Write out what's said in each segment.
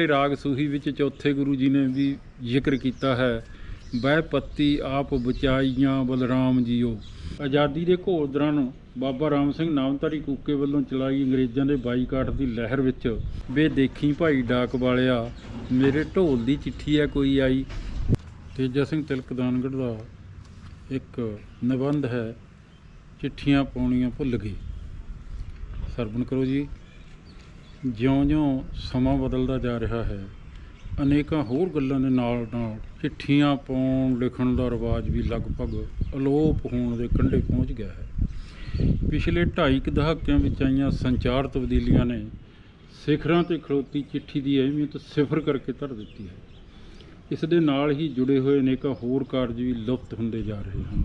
ਰਾਗ ਸੂਹੀ ਵਿੱਚ ਚੌਥੇ ਗੁਰੂ ਜੀ ਨੇ ਵੀ ਜ਼ਿਕਰ ਕੀਤਾ ਹੈ। ਬਹਿ ਪੱਤੀ ਆਪ ਬਚਾਈਆਂ ਬਲਰਾਮ ਜੀਓ। ਆਜ਼ਾਦੀ ਦੇ ਘੋਲ ਦੌਰਾਨ ਬਾਬਾ ਰਾਮ ਸਿੰਘ ਨਾਮਧਾਰੀ ਕੂਕੇ ਵੱਲੋਂ ਚਲਾਈ ਅੰਗਰੇਜ਼ਾਂ ਦੇ ਬਾਈਕਾਟ ਦੀ ਲਹਿਰ ਵਿੱਚ ਵੇ ਦੇਖੀ ਭਾਈ ਡਾਕ ਵਾਲਿਆ, ਮੇਰੇ ਢੋਲ ਦੀ ਚਿੱਠੀ ਹੈ ਕੋਈ ਆਈ? ਤੇਜਾ ਸਿੰਘ ਤਿਲਕਦਾਨਗੜ੍ਹ ਦਾ ਇੱਕ ਨਿਬੰਧ ਹੈ, ਚਿੱਠੀਆਂ ਪਾਉਣੀਆਂ ਭੁੱਲ ਗਏ। ਸਰਵਣ ਕਰੋ ਜੀ। ਜਿਉਂ-ਜਿਉਂ ਸਮਾਂ ਬਦਲਦਾ ਜਾ ਰਿਹਾ ਹੈ, ਅਨੇਕਾਂ ਹੋਰ ਗੱਲਾਂ ਦੇ ਨਾਲ ਨਾਲ ਚਿੱਠੀਆਂ ਪਾਉਣ, ਲਿਖਣ ਦਾ ਰਿਵਾਜ ਵੀ ਲਗਭਗ ਅਲੋਪ ਹੋਣ ਦੇ ਕੰਢੇ ਪਹੁੰਚ ਗਿਆ ਹੈ। ਪਿਛਲੇ 2.5 ਕੁ ਦਹਾਕਿਆਂ ਵਿੱਚ ਆਈਆਂ ਸੰਚਾਰ ਤਬਦੀਲੀਆਂ ਨੇ ਸਿਖਰਾਂ ਤੇ ਖੜੋਤੀ ਚਿੱਠੀ ਦੀ ਅਹਿਮੀਅਤ ਸਿਫਰ ਕਰਕੇ ਧਰ ਦਿੱਤੀ ਹੈ। ਇਸ ਦੇ ਨਾਲ ਹੀ ਜੁੜੇ ਹੋਏ ਅਨੇਕਾਂ ਹੋਰ ਕਾਰਜ ਵੀ ਲੁਪਤ ਹੁੰਦੇ ਜਾ ਰਹੇ ਹਨ।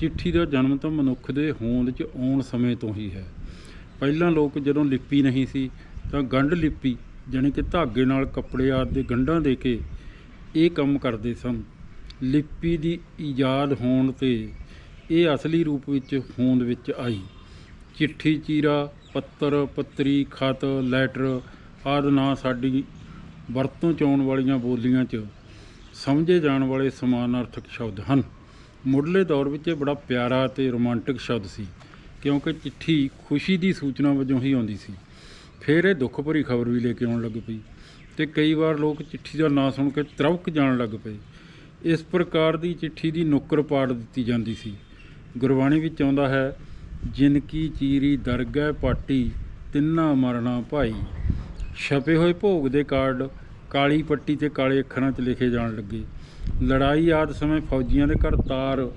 ਚਿੱਠੀ ਦਾ ਜਨਮ ਤਾਂ ਮਨੁੱਖ ਦੇ ਹੋਂਦ 'ਚ ਆਉਣ ਸਮੇਂ ਤੋਂ ਹੀ ਹੈ। ਪਹਿਲਾਂ ਲੋਕ ਜਦੋਂ ਲਿਪੀ ਨਹੀਂ ਸੀ ਤਾਂ ਗੰਢ ਲਿਪੀ, ਜਾਣੀ ਕਿ ਧਾਗੇ ਨਾਲ ਕੱਪੜੇ ਆਦਿ ਦੇ ਗੰਢਾਂ ਦੇ ਕੇ ਇਹ ਕੰਮ ਕਰਦੇ ਸਨ। ਲਿਪੀ ਦੀ ਈਜਾਦ ਹੋਣ ਤੇ ਇਹ ਅਸਲੀ ਰੂਪ ਵਿੱਚ ਹੋਂਦ ਵਿੱਚ ਆਈ। ਚਿੱਠੀ, ਚੀਰਾ, ਪੱਤਰ, ਪੱਤਰੀ, ਖਤ, ਲੈਟਰ ਆਦਿ ਨਾਂ ਸਾਡੀ ਵਰਤੋਂ ਚ ਆਉਣ ਵਾਲੀਆਂ ਬੋਲੀਆਂ 'ਚ ਸਮਝੇ ਜਾਣ ਵਾਲੇ ਸਮਾਨਾਰਥਕ ਸ਼ਬਦ ਹਨ। ਮੁੱਢਲੇ ਦੌਰ ਵਿੱਚ ਇਹ ਬੜਾ ਪਿਆਰਾ ਤੇ ਰੋਮਾਂਟਿਕ ਸ਼ਬਦ ਸੀ। ਕਿਉਂਕਿ ਚਿੱਠੀ ਖੁਸ਼ੀ ਦੀ ਸੂਚਨਾ ਵਜੋਂ ਹੀ ਆਉਂਦੀ ਸੀ। ਫਿਰ ਇਹ ਦੁੱਖ ਭਰੀ ਖਬਰ ਵੀ ਲੈ ਕੇ ਆਉਣ ਲੱਗ ਪਈ ਤੇ ਕਈ ਵਾਰ ਲੋਕ ਚਿੱਠੀ ਦਾ ਨਾਂ ਸੁਣ ਕੇ ਤਰਵਕ ਜਾਣ ਲੱਗ ਪਏ। ਇਸ ਪ੍ਰਕਾਰ ਦੀ ਚਿੱਠੀ ਦੀ ਨੁੱਕਰ ਪਾੜ ਦਿੱਤੀ ਜਾਂਦੀ ਸੀ। ਗੁਰਬਾਣੀ ਵਿੱਚ ਆਉਂਦਾ ਹੈ, ਜਿਨ ਕੀ ਚੀਰੀ ਦਰਗਹਿ ਪਾਟੀ, ਤਿੰਨਾ ਮਰਨਾ ਭਾਈ। ਛਪੇ ਹੋਏ ਭੋਗ ਦੇ ਕਾਰਡ, ਕਾਲੀ ਪੱਟੀ ਤੇ ਕਾਲੇ ਅੱਖਰਾਂ 'ਚ ਲਿਖੇ ਜਾਣ ਲੱਗੇ। ਲੜਾਈ ਆਦ ਸਮੇਂ ਫੌਜੀਆਂ ਦੇ ਘਰ ਤਾਰ,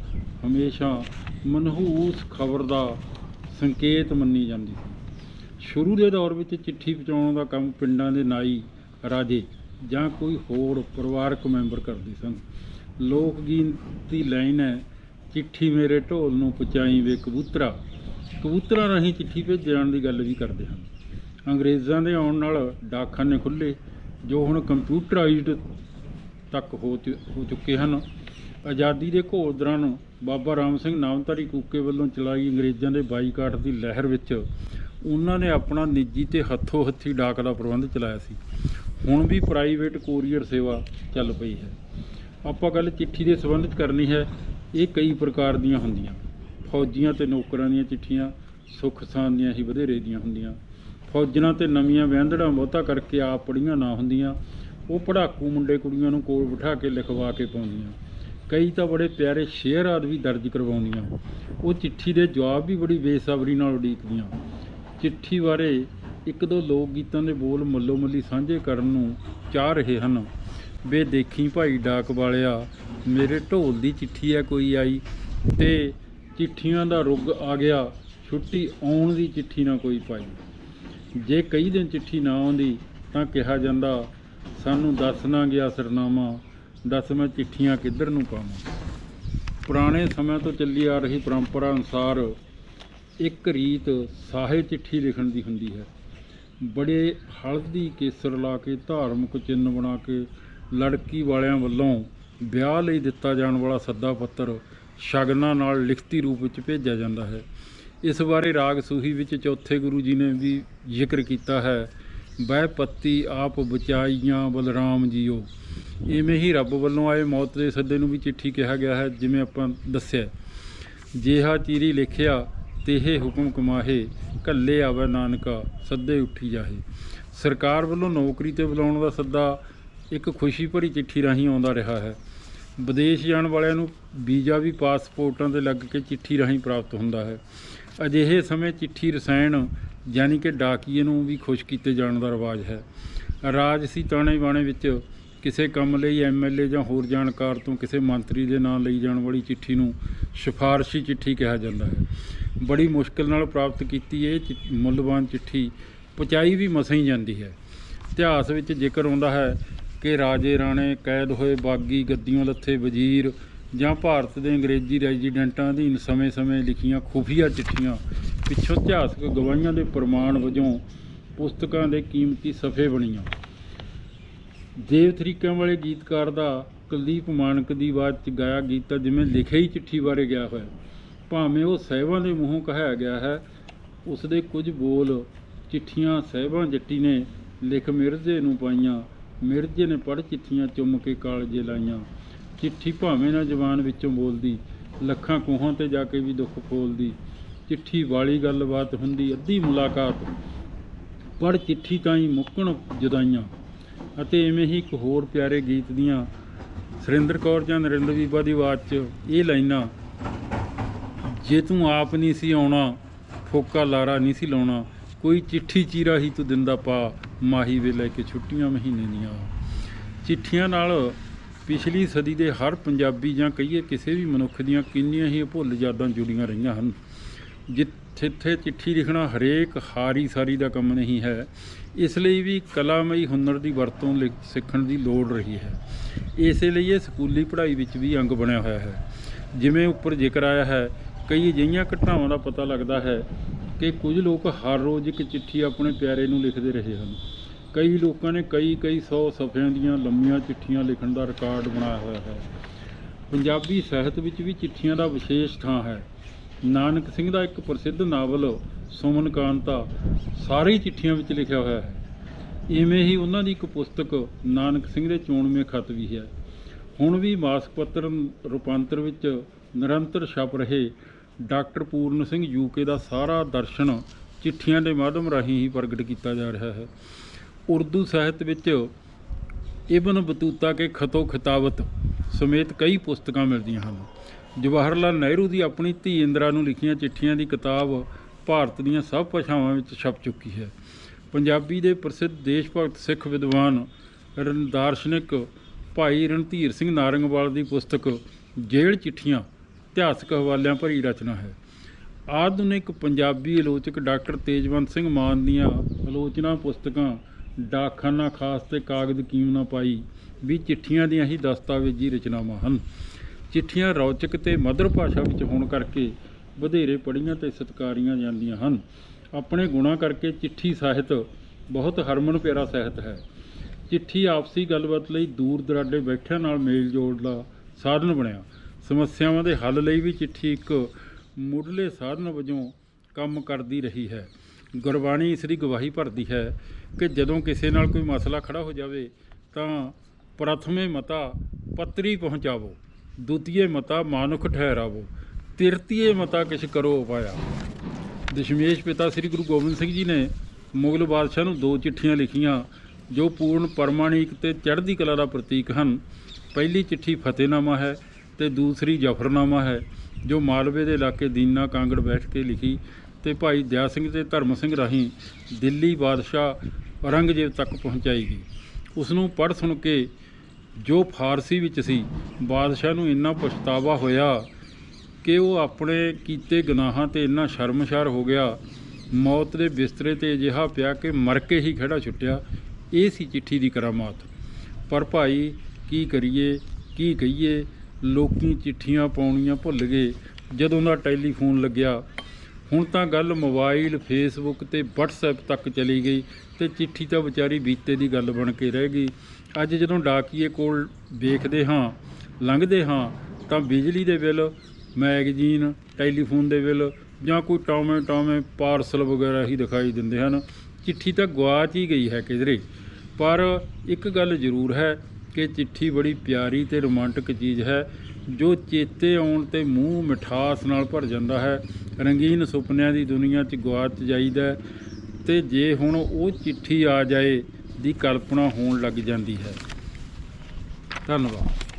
ਹਮੇਸ਼ਾ ਮਨਹੂਸ ਖਬਰ ਦਾ ਸੰਕੇਤ ਮੰਨੀ ਜਾਂਦੀ ਸੀ। ਸ਼ੁਰੂ ਦੇ ਦੌਰ ਵਿੱਚ ਚਿੱਠੀ ਪਹੁੰਚਾਉਣ ਦਾ ਕੰਮ ਪਿੰਡਾਂ ਦੇ ਨਾਈ, ਰਾਜੇ ਜਾਂ ਕੋਈ ਹੋਰ ਪਰਿਵਾਰਕ ਮੈਂਬਰ ਕਰਦੇ ਸਨ। ਲੋਕ ਗੀਤ ਦੀ ਲਾਈਨ ਹੈ, ਚਿੱਠੀ ਮੇਰੇ ਢੋਲ ਨੂੰ ਪਹੁੰਚਾਈ ਵੇ ਕਬੂਤਰਾ। ਕਬੂਤਰਾਂ ਰਾਹੀਂ ਚਿੱਠੀ ਭੇਜਣ ਦੀ ਗੱਲ ਵੀ ਕਰਦੇ ਹਨ। ਅੰਗਰੇਜ਼ਾਂ ਦੇ ਆਉਣ ਨਾਲ ਡਾਕਖਾਨੇ ਖੁੱਲੇ ਜੋ ਹੁਣ ਕੰਪਿਊਟਰਾਈਜ਼ਡ ਤੱਕ ਹੋ ਚੁ- ਹੋ ਚੁੱਕੇ ਹਨ। ਆਜ਼ਾਦੀ ਦੇ ਘੋਲ ਦੌਰਾਨ ਬਾਬਾ ਰਾਮ ਸਿੰਘ ਨਾਮਧਾਰੀ ਕੂਕੇ ਵੱਲੋਂ ਚਲਾਈ ਅੰਗਰੇਜ਼ਾਂ ਦੇ ਬਾਈਕਾਟ ਦੀ ਲਹਿਰ ਵਿੱਚ ਉਹਨਾਂ ਨੇ ਆਪਣਾ ਨਿੱਜੀ ਤੇ ਹੱਥੋਂ ਹੱਥੀ ਡਾਕ ਦਾ ਪ੍ਰਬੰਧ ਚਲਾਇਆ ਸੀ। ਹੁਣ ਵੀ ਪ੍ਰਾਈਵੇਟ ਕੋਰੀਅਰ ਸੇਵਾ ਚੱਲ ਪਈ ਹੈ। ਆਪਾਂ ਗੱਲ ਚਿੱਠੀ ਦੇ ਸੰਬੰਧ 'ਚ ਕਰਨੀ ਹੈ। ਇਹ ਕਈ ਪ੍ਰਕਾਰ ਦੀਆਂ ਹੁੰਦੀਆਂ। ਫੌਜੀਆਂ ਤੇ ਨੌਕਰਾਂ ਦੀਆਂ ਚਿੱਠੀਆਂ, ਸੁੱਖ ਸਾਨ ਦੀਆਂ ਹੀ ਵਧੇਰੇ ਦੀਆਂ ਹੁੰਦੀਆਂ। ਫੌਜੀਆਂ ਤੇ ਨਵੀਆਂ ਵਿਆਹੰਦੜਾਂ ਬਹੁਤਾ ਕਰਕੇ ਆਪ ਪੜੀਆਂ ਨਾ ਹੁੰਦੀਆਂ। ਉਹ ਪੜਾਕੂ ਮੁੰਡੇ ਕੁੜੀਆਂ ਨੂੰ ਕੋਲ ਬਿਠਾ ਕੇ ਲਿਖਵਾ ਕੇ ਪਾਉਂਦੀਆਂ। ਕਈ ਤਾਂ ਬੜੇ ਪਿਆਰੇ ਸ਼ੇਅਰ ਆਦਿ ਵੀ ਦਰਜ ਕਰਵਾਉਂਦੀਆਂ। ਉਹ ਚਿੱਠੀ ਦੇ ਜਵਾਬ ਵੀ ਬੜੀ ਬੇਸਬਰੀ ਨਾਲ ਉਡੀਕਦੀਆਂ। ਚਿੱਠੀ ਬਾਰੇ ਇੱਕ ਦੋ ਲੋਕ ਗੀਤਾਂ ਦੇ ਬੋਲ ਮੱਲੋ ਮੱਲੀ ਸਾਂਝੇ ਕਰਨ ਨੂੰ ਚਾਹ ਰਹੇ ਹਨ। ਵੇ ਦੇਖੀ ਭਾਈ ਡਾਕ ਵਾਲਿਆ, ਮੇਰੇ ਢੋਲ ਦੀ ਚਿੱਠੀ ਹੈ ਕੋਈ ਆਈ। ਤੇ ਚਿੱਠੀਆਂ ਦਾ ਰੁੱਗ ਆ ਗਿਆ, ਛੁੱਟੀ ਆਉਣ ਦੀ ਚਿੱਠੀ ਨਾ ਕੋਈ ਪਾਈ। ਜੇ ਕਈ ਦਿਨ ਚਿੱਠੀ ਨਾ ਆਉਂਦੀ, ਤਾਂ ਕਿਹਾ ਜਾਂਦਾ, ਸਾਨੂੰ ਦੱਸ ਨਾ ਗਿਆ ਸਰਨਾਮਾ ਦੱਸ ਮੈਂ ਚਿੱਠੀਆਂ ਕਿੱਧਰ ਨੂੰ ਪਾਵਾਂ? ਪੁਰਾਣੇ ਸਮਿਆਂ ਤੋਂ ਚੱਲੀ ਆ ਰਹੀ ਪਰੰਪਰਾ ਅਨੁਸਾਰ ਇੱਕ ਰੀਤ ਸਾਹੇ ਚਿੱਠੀ ਲਿਖਣ ਦੀ ਹੁੰਦੀ ਹੈ। ਬੜੇ ਹਲਦੀ ਕੇਸਰ ਲਾ ਕੇ ਧਾਰਮਿਕ ਚਿੰਨ੍ਹ ਬਣਾ ਕੇ ਲੜਕੀ ਵਾਲਿਆਂ ਵੱਲੋਂ ਵਿਆਹ ਲਈ ਦਿੱਤਾ ਜਾਣ ਵਾਲਾ ਸੱਦਾ ਪੱਤਰ ਸ਼ਗਨਾਂ ਨਾਲ ਲਿਖਤੀ ਰੂਪ ਵਿੱਚ ਭੇਜਿਆ ਜਾਂਦਾ ਹੈ। ਇਸ ਬਾਰੇ ਰਾਗ ਸੂਹੀ ਵਿੱਚ ਚੌਥੇ ਗੁਰੂ ਜੀ ਨੇ ਵੀ ਜ਼ਿਕਰ ਕੀਤਾ ਹੈ। ਬਹਿ ਪੱਤੀ ਆਪ ਬਚਾਈਆਂ ਬਲਰਾਮ ਜੀਓ। ਇਵੇਂ ਹੀ ਰੱਬ ਵੱਲੋਂ ਆਏ ਮੌਤ ਦੇ ਸੱਦੇ ਨੂੰ ਵੀ ਚਿੱਠੀ ਕਿਹਾ ਗਿਆ ਹੈ, ਜਿਵੇਂ ਆਪਾਂ ਦੱਸਿਆ। ਜੇਹਾ ਚੀਰੀ ਲਿਖਿਆ, ਤੇਹੇ ਹੁਕਮ ਕਮਾਹੇ ਕੱਲੇ ਆਵੇ ਨਾਨਕਾ, ਸੱਦੇ ਉੱਠੀ ਜਾਹੇ। ਸਰਕਾਰ ਵੱਲੋਂ ਨੌਕਰੀ ਤੇ ਬੁਲਾਉਣ ਦਾ ਸੱਦਾ ਇੱਕ ਖੁਸ਼ੀ ਭਰੀ ਚਿੱਠੀ ਰਾਹੀਂ ਆਉਂਦਾ ਰਿਹਾ ਹੈ। ਵਿਦੇਸ਼ ਜਾਣ ਵਾਲਿਆਂ ਨੂੰ ਵੀਜ਼ਾ ਵੀ ਪਾਸਪੋਰਟਾਂ ਤੇ ਲੱਗ ਕੇ ਚਿੱਠੀ ਰਾਹੀਂ ਪ੍ਰਾਪਤ ਹੁੰਦਾ ਹੈ। ਅਜਿਹੇ ਸਮੇਂ ਚਿੱਠੀ ਰਸਾਇਣ ਯਾਨੀ ਕਿ ਡਾਕੀਏ ਨੂੰ ਵੀ ਖੁਸ਼ ਕੀਤੇ ਜਾਣ ਦਾ ਰਿਵਾਜ ਹੈ। ਰਾਜਸੀ ਤਾਣੇ ਬਾਣੇ ਵਿੱਚ ਕਿਸੇ ਕੰਮ ਲਈ ਐਮਐਲਏ ਜਾਂ ਹੋਰ ਜਾਣਕਾਰ ਤੋਂ ਕਿਸੇ ਮੰਤਰੀ ਦੇ ਨਾਂ ਲਈ ਜਾਣ ਵਾਲੀ ਚਿੱਠੀ ਨੂੰ ਸਿਫਾਰਸ਼ੀ ਚਿੱਠੀ ਕਿਹਾ ਜਾਂਦਾ ਹੈ। ਬੜੀ ਮੁਸ਼ਕਲ ਨਾਲ ਪ੍ਰਾਪਤ ਕੀਤੀ ਇਹ ਚਿ- ਮੁੱਲਵਾਨ ਚਿੱਠੀ ਪਹੁੰਚਾਈ ਵੀ ਮਸਾਂ ਹੀ ਜਾਂਦੀ ਹੈ। ਇਤਿਹਾਸ ਵਿੱਚ ਜ਼ਿਕਰ ਆਉਂਦਾ ਹੈ ਕਿ ਰਾਜੇ ਰਾਣੇ ਕੈਦ ਹੋਏ ਬਾਗੀ ਗੱਦੀਆਂ ਲੱਥੇ ਵਜ਼ੀਰ ਜਾਂ ਭਾਰਤ ਦੇ ਅੰਗਰੇਜ਼ੀ ਰੈਜ਼ੀਡੈਂਟਾਂ ਅਧੀਨ ਸਮੇਂ-ਸਮੇਂ ਲਿਖੀਆਂ ਖੁਫੀਆ ਚਿੱਠੀਆਂ ਪਿੱਛੋਂ ਇਤਿਹਾਸਕ ਗਵਾਹੀਆਂ ਦੇ ਪ੍ਰਮਾਣ ਵਜੋਂ ਪੁਸਤਕਾਂ ਦੇ ਕੀਮਤੀ ਸਫ਼ੇ ਬਣੀਆਂ। ਦੇਵ ਤਰੀਕਾਂ ਵਾਲੇ ਗੀਤਕਾਰ ਦਾ ਕੁਲਦੀਪ ਮਾਨਕ ਦੀ ਆਵਾਜ਼ 'ਚ ਗਾਇਆ ਗੀਤ ਤਾਂ ਜਿਵੇਂ ਲਿਖੇ ਹੀ ਚਿੱਠੀ ਬਾਰੇ ਗਿਆ ਹੋਇਆ। ਭਾਵੇਂ ਉਹ ਸਹਿਬਾਂ ਦੇ ਮੂੰਹੋਂ ਕਹਾਇਆ ਗਿਆ ਹੈ ਉਸ ਦੇ ਕੁਝ ਬੋਲ ਚਿੱਠੀਆਂ ਸਹਿਬਾਂ ਜੱਟੀ ਨੇ ਲਿਖ ਮਿਰਜ਼ੇ ਨੂੰ ਪਾਈਆਂ। ਮਿਰਜ਼ੇ ਨੇ ਪੜ੍ਹ ਚਿੱਠੀਆਂ ਚੁੰਮ ਕੇ ਕਾਲਜੇ ਲਾਈਆਂ। ਚਿੱਠੀ ਭਾਵੇਂ ਨਾ ਜ਼ਬਾਨ ਵਿੱਚੋਂ ਬੋਲਦੀ, ਲੱਖਾਂ ਕੋਹਾਂ ਤੇ ਜਾ ਕੇ ਵੀ ਦੁੱਖ ਫੋਲਦੀ। ਚਿੱਠੀ ਵਾਲੀ ਗੱਲਬਾਤ ਹੁੰਦੀ, ਅੱਧੀ ਮੁਲਾਕਾਤ। ਪੜ੍ਹ ਚਿੱਠੀ ਤਾਂ ਹੀ ਮੁੱਕਣ ਜੁਦਾਈਆਂ। ਅਤੇ ਐਵੇਂ ਹੀ ਇੱਕ ਹੋਰ ਪਿਆਰੇ ਗੀਤ ਦੀਆਂ, ਸੁਰਿੰਦਰ ਕੌਰ ਜਾਂ ਨਰਿੰਦਰ ਬੀਬਾ ਦੀ ਆਵਾਜ਼ 'ਚ ਇਹ ਲਾਈਨਾਂ, ਜੇ ਤੂੰ ਆਪ ਨਹੀਂ ਸੀ ਆਉਣਾ, ਫੋਕਾ ਲਾਰਾ ਨਹੀਂ ਸੀ ਲਾਉਣਾ, ਕੋਈ ਚਿੱਠੀ ਚੀਰਾ ਹੀ ਤੂੰ ਦਿੰਦਾ ਪਾ, ਮਾਹੀ ਵੇ ਲੈ ਕੇ ਛੁੱਟੀਆਂ ਮਹੀਨੇ ਦੀਆਂ। ਚਿੱਠੀਆਂ ਨਾਲ ਪਿਛਲੀ ਸਦੀ ਦੇ ਹਰ ਪੰਜਾਬੀ ਜਾਂ ਕਹੀਏ ਕਿਸੇ ਵੀ ਮਨੁੱਖ ਦੀਆਂ ਕਿੰਨੀਆਂ ਹੀ ਭੁੱਲ ਯਾਦਾਂ ਜੁੜੀਆਂ ਰਹੀਆਂ ਹਨ। ਜਿੱਥੇ ਚਿੱਠੀ ਲਿਖਣਾ ਹਰੇਕ ਹਾਰੀ ਸਾਰੀ ਦਾ ਕੰਮ ਨਹੀਂ ਹੈ, ਇਸ ਲਈ ਵੀ ਕਲਾਮਈ ਹੁਨਰ ਦੀ ਵਰਤੋਂ ਲਿਖ- ਸਿੱਖਣ ਦੀ ਲੋੜ ਰਹੀ ਹੈ। ਇਸੇ ਲਈ ਇਹ ਸਕੂਲੀ ਪੜ੍ਹਾਈ ਵਿੱਚ ਵੀ ਅੰਗ ਬਣਿਆ ਹੋਇਆ ਹੈ। ਜਿਵੇਂ ਉੱਪਰ ਜ਼ਿਕਰ ਆਇਆ ਹੈ, ਕਈ ਅਜਿਹੀਆਂ ਘਟਨਾਵਾਂ ਦਾ ਪਤਾ ਲੱਗਦਾ ਹੈ ਕਿ ਕੁਝ ਲੋਕ ਹਰ ਰੋਜ਼ ਇੱਕ ਚਿੱਠੀ ਆਪਣੇ ਪਿਆਰੇ ਨੂੰ ਲਿਖਦੇ ਰਹੇ ਹਨ। ਕਈ ਲੋਕਾਂ ਨੇ ਕਈ ਕਈ ਸੌ ਸਫ਼ਿਆਂ ਦੀਆਂ ਲੰਮੀਆਂ ਚਿੱਠੀਆਂ ਲਿਖਣ ਦਾ ਰਿਕਾਰਡ ਬਣਾਇਆ ਹੋਇਆ ਹੈ। ਪੰਜਾਬੀ ਸਾਹਿਤ ਵਿੱਚ ਵੀ ਚਿੱਠੀਆਂ ਦਾ ਵਿਸ਼ੇਸ਼ ਥਾਂ ਹੈ। ਨਾਨਕ ਸਿੰਘ ਦਾ ਇੱਕ ਪ੍ਰਸਿੱਧ ਨਾਵਲ, ਸੁਮਨ ਕਾਂਤਾ, ਸਾਰੀ ਚਿੱਠੀਆਂ ਵਿੱਚ ਲਿਖਿਆ ਹੋਇਆ ਹੈ। ਇਵੇਂ ਹੀ ਉਹਨਾਂ ਦੀ ਇੱਕ ਪੁਸਤਕ ਨਾਨਕ ਸਿੰਘ ਦੇ ਚੋਣਵੇਂ ਖਤ ਵੀ ਹੈ। ਹੁਣ ਵੀ ਮਾਸਕ ਪੱਤਰ ਰੂਪਾਂਤਰ ਵਿੱਚ ਨਿਰੰਤਰ ਛਪ ਰਹੇ ਡਾਕਟਰ ਪੂਰਨ ਸਿੰਘ ਯੂਕੇ ਦਾ ਸਾਰਾ ਦਰਸ਼ਨ ਚਿੱਠੀਆਂ ਦੇ ਮਾਧਿਅਮ ਰਾਹੀਂ ਹੀ ਪ੍ਰਗਟ ਕੀਤਾ ਜਾ ਰਿਹਾ ਹੈ। ਉਰਦੂ ਸਾਹਿਤ ਵਿੱਚ ਇਬਨ ਬਤੂਤਾ ਕੇ ਖਤੋ ਖਿਤਾਬਤ ਸਮੇਤ ਕਈ ਪੁਸਤਕਾਂ ਮਿਲਦੀਆਂ ਹਨ। ਜਵਾਹਰ ਲਾਲ ਨਹਿਰੂ ਦੀ ਆਪਣੀ ਧੀ ਇੰਦਰਾ ਨੂੰ ਲਿਖੀਆਂ ਚਿੱਠੀਆਂ ਦੀ ਕਿਤਾਬ ਭਾਰਤ ਦੀਆਂ ਸਭ ਭਾਸ਼ਾਵਾਂ ਵਿੱਚ ਛਪ ਚੁੱਕੀ ਹੈ। ਪੰਜਾਬੀ ਦੇ ਪ੍ਰਸਿੱਧ ਦੇਸ਼ ਭਗਤ ਸਿੱਖ ਵਿਦਵਾਨ ਰਨ ਦਾਰਸ਼ਨਿਕ ਭਾਈ ਰਣਧੀਰ ਸਿੰਘ ਨਾਰੰਗਵਾਲ ਦੀ ਪੁਸਤਕ ਜੇਲ੍ਹ ਚਿੱਠੀਆਂ, ਇਤਿਹਾਸਕ ਹਵਾਲਿਆਂ ਭਰੀ ਰਚਨਾ ਹੈ। ਆਧੁਨਿਕ ਪੰਜਾਬੀ ਆਲੋਚਕ ਡਾਕਟਰ ਤੇਜਵੰਤ ਸਿੰਘ ਮਾਨ ਦੀਆਂ ਆਲੋਚਨਾ ਪੁਸਤਕਾਂ, ਡਾਕਖਾਨਾ ਖਾਸ ਤੇ ਕਾਗਜ਼ ਕੀਮਨਾ ਪਾਈ ਵੀ ਚਿੱਠੀਆਂ ਦੀਆਂ ਹੀ ਦਸਤਾਵੇਜ਼ੀ ਰਚਨਾਵਾਂ ਹਨ। ਚਿੱਠੀਆਂ ਰੌਚਕ ਤੇ ਮਧੁਰ ਭਾਸ਼ਾ ਵਿੱਚ ਹੋਣ ਕਰਕੇ ਵਧੇਰੇ ਪੜ੍ਹੀਆਂ ਤੇ ਸਤਿਕਾਰੀਆਂ ਜਾਂਦੀਆਂ ਹਨ। ਆਪਣੇ ਗੁਣਾਂ ਕਰਕੇ ਚਿੱਠੀ ਸਾਹਿਤ ਬਹੁਤ ਹਰਮਨ ਪਿਆਰਾ ਸਾਹਿਤ ਹੈ। ਚਿੱਠੀ ਆਪਸੀ ਗੱਲਬਾਤ ਲਈ ਦੂਰ ਦਰਾਡੇ ਬੈਠਿਆਂ ਨਾਲ ਮੇਲ ਜੋੜ ਦਾ ਸਾਧਨ ਬਣਿਆ। ਸਮੱਸਿਆਵਾਂ ਦੇ ਹੱਲ ਲਈ ਵੀ ਚਿੱਠੀ ਇੱਕ ਮੁੱਢਲੇ ਸਾਧਨ ਵਜੋਂ ਕੰਮ ਕਰਦੀ ਰਹੀ ਹੈ। ਗੁਰਬਾਣੀ ਇਸ ਦੀ ਗਵਾਹੀ ਭਰਦੀ ਹੈ ਕਿ ਜਦੋਂ ਕਿਸੇ ਨਾਲ ਕੋਈ ਮਸਲਾ ਖੜਾ ਹੋ ਜਾਵੇ ਤਾਂ ਪ੍ਰਥਮੇ ਮਤਾ ਪੱਤਰੀ ਪਹੁੰਚਾਵੋ। ਦੁਤੀਏ ਮਤਾ ਮਾਨੁਖ ਠਹਿਰਾਵੋ, ਤਿਰਤੀਏ ਮਤਾ ਕਿਛ ਕਰੋ ਉਪਾਇਆ। ਦਸ਼ਮੇਸ਼ ਪਿਤਾ ਸ੍ਰੀ ਗੁਰੂ ਗੋਬਿੰਦ ਸਿੰਘ ਜੀ ਨੇ ਮੁਗਲ ਬਾਦਸ਼ਾਹ ਨੂੰ ਦੋ ਚਿੱਠੀਆਂ ਲਿਖੀਆਂ, ਜੋ ਪੂਰਨ ਪਰਮਾਣਿਕ ਤੇ ਚੜ੍ਹਦੀ ਕਲਾ ਦਾ ਪ੍ਰਤੀਕ ਹਨ। ਪਹਿਲੀ ਚਿੱਠੀ ਫਤਿਹਨਾਮਾ ਹੈ ਤੇ ਦੂਸਰੀ ਜਫਰਨਾਮਾ ਹੈ, ਜੋ ਮਾਲਵੇ ਦੇ ਇਲਾਕੇ ਦੀਨਾ ਕਾਂਗੜ ਬੈਠ ਕੇ ਲਿਖੀ ਤੇ ਭਾਈ ਦਇਆ ਸਿੰਘ ਤੇ ਧਰਮ ਸਿੰਘ ਰਾਹੀਂ ਦਿੱਲੀ ਬਾਦਸ਼ਾਹ ਔਰੰਗਜ਼ੇਬ ਤੱਕ ਪਹੁੰਚਾਈ ਗਈ। ਉਸ ਨੂੰ ਪੜ੍ਹ ਸੁਣ ਕੇ ਜੋ ਫਾਰਸੀ ਵਿੱਚ ਸੀ, ਬਾਦਸ਼ਾਹ ਨੂੰ ਇੰਨਾ ਪਛਤਾਵਾ ਹੋਇਆ ਕਿ ਉਹ ਆਪਣੇ ਕੀਤੇ ਗੁਨਾਹਾਂ ਤੇ ਇੰਨਾ ਸ਼ਰਮਸ਼ਾਰ ਹੋ ਗਿਆ। ਮੌਤ ਦੇ ਬਿਸਤਰੇ ਤੇ ਅਜਿਹਾ ਪਿਆ ਕਿ ਮਰ ਕੇ ਹੀ ਖੜਾ ਛੁੱਟਿਆ। ਇਹ ਸੀ ਚਿੱਠੀ ਦੀ ਕਰਾਮਾਤ। ਪਰ ਭਾਈ, ਕੀ ਕਰੀਏ, ਕੀ ਕਹੀਏ? ਲੋਕੀ ਚਿੱਠੀਆਂ ਪਾਉਣੀਆਂ ਭੁੱਲ ਗਏ। ਜਦੋਂ ਦਾ ਟੈਲੀਫੋਨ ਲੱਗਿਆ ਹੁਣ ਤਾਂ ਗੱਲ ਮੋਬਾਈਲ ਫੇਸਬੁੱਕ ਤੇ WhatsApp ਤੱਕ ਚਲੀ ਗਈ ਤੇ ਚਿੱਠੀ ਤਾਂ ਵਿਚਾਰੀ ਬੀਤੇ ਦੀ ਗੱਲ ਬਣ ਕੇ ਰਹਿ ਗਈ। ਅੱਜ ਜਦੋਂ ਡਾਕੀਏ ਕੋਲ ਵੇਖਦੇ ਹਾਂ, ਲੰਘਦੇ ਹਾਂ, ਤਾਂ ਬਿਜਲੀ ਦੇ ਬਿੱਲ, ਮੈਗਜ਼ੀਨ, ਟੈਲੀਫੋਨ ਦੇ ਬਿੱਲ ਜਾਂ ਕੋਈ ਟਾਵੇਂ ਟਾਵੇਂ ਪਾਰਸਲ ਵਗੈਰਾ ਹੀ ਦਿਖਾਈ ਦਿੰਦੇ ਹਨ। ਚਿੱਠੀ ਤਾਂ ਗਵਾਚ ਹੀ ਗਈ ਹੈ ਕਿਧਰੇ। ਪਰ ਇੱਕ ਗੱਲ ਜ਼ਰੂਰ ਹੈ ਕਿ ਚਿੱਠੀ ਬੜੀ ਪਿਆਰੀ ਤੇ ਰੋਮਾਂਟਿਕ ਚੀਜ਼ ਹੈ, ਜੋ ਚੇਤੇ ਆਉਣ ਤੇ ਮੂੰਹ ਮਿਠਾਸ ਨਾਲ ਭਰ ਜਾਂਦਾ ਹੈ। ਰੰਗੀਨ ਸੁਪਨਿਆਂ ਦੀ ਦੁਨੀਆ 'ਚ ਗਵਾਚ ਜਾਈਦਾ ਹੈ ਤੇ ਜੇ ਹੁਣ ਉਹ ਚਿੱਠੀ ਆ ਜਾਏ ਦੀ ਕਲਪਨਾ ਹੋਣ ਲੱਗ ਜਾਂਦੀ ਹੈ। ਧੰਨਵਾਦ।